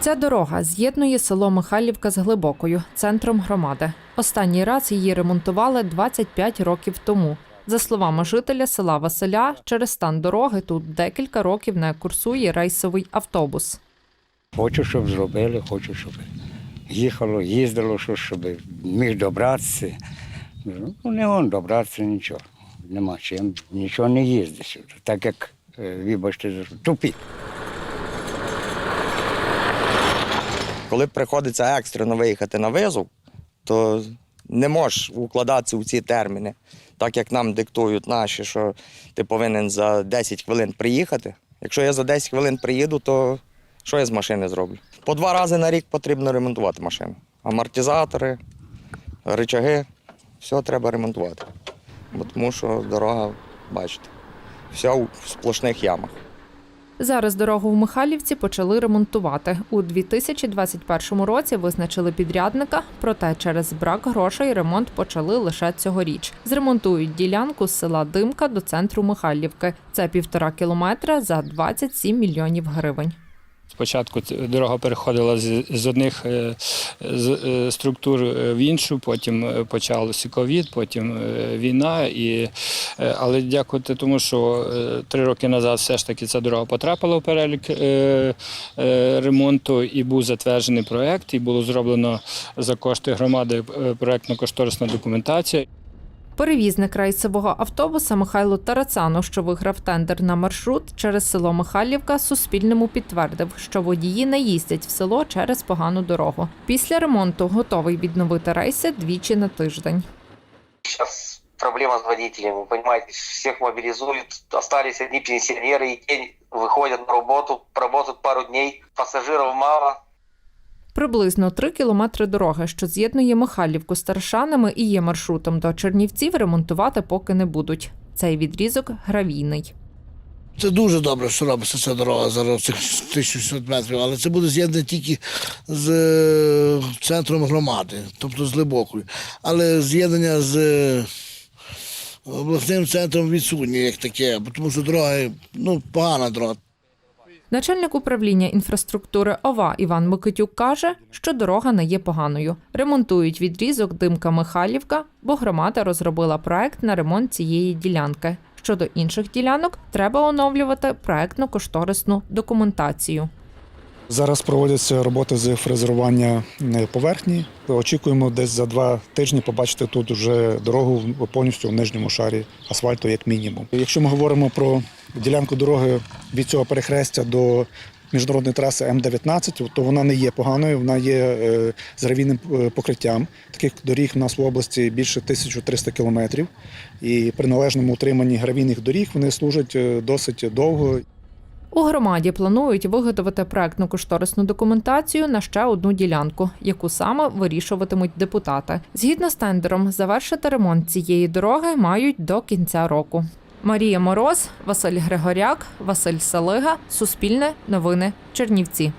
Ця дорога з'єднує село Михайлівка з Глибокою, центром громади. Останній раз її ремонтували 25 років тому. За словами жителя села Василя, через стан дороги тут декілька років не курсує рейсовий автобус. Хочу, щоб зробили, хочу, щоб їхало, їздило, що щоб міг добратися. Ну, не он добратися нічого. Нема чим, нічого не їздить сюди. Так як, е, вибачте, за Коли приходиться екстрено виїхати на визов, то не можеш укладатися у ці терміни, так як нам диктують наші, що ти повинен за 10 хвилин приїхати. Якщо я за 10 хвилин приїду, то що я з машини зроблю? По два рази на рік потрібно ремонтувати машину. Амортизатори, рычаги, все треба ремонтувати. Бо тому що дорога, бачите, вся у сплошних ямах. Зараз дорогу в Михайлівці почали ремонтувати. У 2021 році визначили підрядника, проте через брак грошей ремонт почали лише цьогоріч. Зремонтують ділянку з села Димка до центру Михайлівки. Це півтора кілометра за 27 мільйонів гривень. Спочатку дорога переходила з, одних е, е, структур е, в іншу, потім почався ковід, потім війна. І, але дякувати тому, що три роки назад все ж таки ця дорога потрапила в перелік ремонту і був затверджений проект, і було зроблено за кошти громади проектно-кошторисна документація. Перевізник рейсового автобуса Михайло Тарацано, що виграв тендер на маршрут через село Михайлівка, Суспільному підтвердив, що водії не їздять в село через погану дорогу. Після ремонту готовий відновити рейси двічі на тиждень. Сейчас проблема с водителями, вы понимаете, всех мобилизуют, остались одни пенсионеры, и те выходят на работу, работают пару дней, пассажиров мало, Приблизно три кілометри дороги, що з'єднує Михайлівку з Таршанами і є маршрутом до Чернівців, ремонтувати поки не будуть. Цей відрізок гравійний. Це дуже добре, що робиться ця дорога зараз цих 1600 метрів, але це буде з'єднання тільки з е, центром громади, тобто з глибокою. Але з'єднання з е, обласним центром відсутнє як таке, тому що дорога ну, погана дорога. Начальник управління інфраструктури ОВА Іван Микитюк каже, що дорога не є поганою. Ремонтують відрізок Димка Михайлівка, бо громада розробила проект на ремонт цієї ділянки. Щодо інших ділянок, треба оновлювати проектно-кошторисну документацію. Зараз проводяться роботи з фрезерування поверхні. Очікуємо десь за два тижні побачити тут вже дорогу повністю в нижньому шарі асфальту, як мінімум. Якщо ми говоримо про ділянку дороги від цього перехрестя до міжнародної траси М-19, то вона не є поганою, вона є е, з гравійним е, покриттям. Таких доріг в нас в області більше 1300 кілометрів. І при належному утриманні гравійних доріг вони служать е, досить довго У громаді планують виготовити проектно-кошторисну документацію на ще одну ділянку, яку саме вирішуватимуть депутати. Згідно з тендером, завершити ремонт цієї дороги мають до кінця року. Марія Мороз, Василь Григоряк, Василь Салига, Суспільне, Новини, Чернівці.